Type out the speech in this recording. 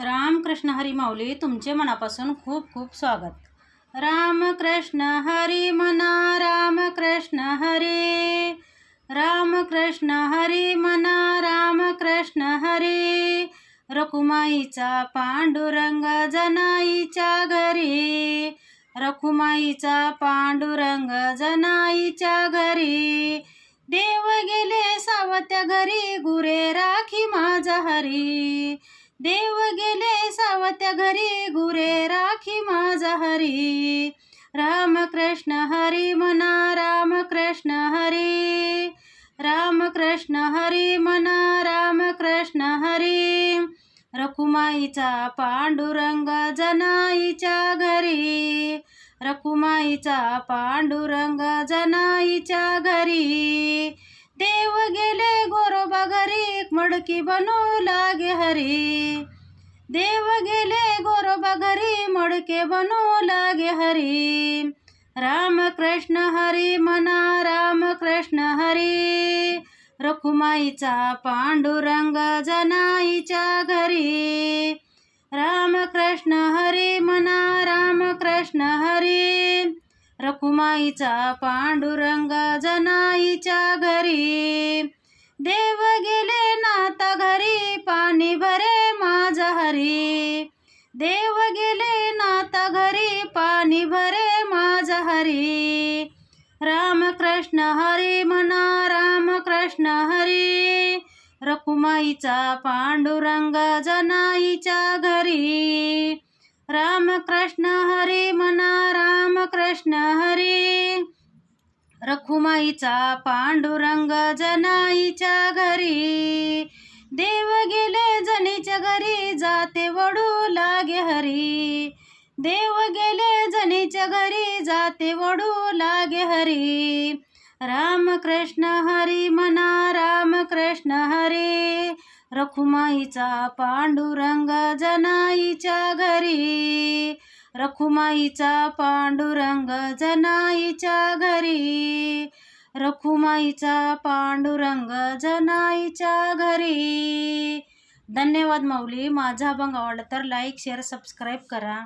रामकृष्ण हरी माऊली तुमचे मनापासून खूप खूप स्वागत. रामकृष्ण हरी मना रामकृष्ण हरी. रामकृष्ण हरी मना रामकृष्ण हरी. रखुमाईचा पांडुरंग जनाईच्या घरी. रखुमाईचा पांडुरंग जनाईच्या घरी. देव गेले सावत्या घरी गुरे राखी माझा हरी. देव गेले सावत्या घरी गुरे राखी माझा हरी. रामकृष्ण हरी मना रामकृष्ण हरी. रामकृष्ण हरी मना रामकृष्ण हरी. रखुमाईचा पांडुरंग जनाईच्या घरी. रखुमाईचा पांडुरंग जनाईच्या घरी. देव गेले गोरोबा मडकी बनू लागे हरी देव गेले गोरोबा घरी मडके बनू लागे हरी रामकृष्ण हरी मना राम कृष्ण हरी रखुमाईचा पांडुरंग जनाईच्या घरी राम कृष्ण हरी मना राम कृष्ण हरी रखुमाईचा पांडुरंग जनाईच्या घरी देव देव गेले नाता घरी पाणी भरे माझ हरी. रामकृष्ण हरी म्हणा रामकृष्ण हरी. रकुमाईचा पांडुरंग जनाईच्या घरी. रामकृष्ण हरी म्हणा रामकृष्ण हरी. रखुमाईचा पांडुरंग जनाईच्या घरी. देव गेले जनीच्या घरी हरी. देव गेले जनीच्या घरी जाते वडू लागे हरी. रामकृष्ण हरी मना रामकृष्ण हरी. रखुमाईचा पांडुरंग जनाईच्या घरी. रखुमाईचा पांडुरंग जनाईच्या घरी. रखुमाईचा पांडुरंग जनाईच्या घरी. धन्यवाद माऊली. माझा अभंग आवडला तर लाईक शेअर सबस्क्राईब करा.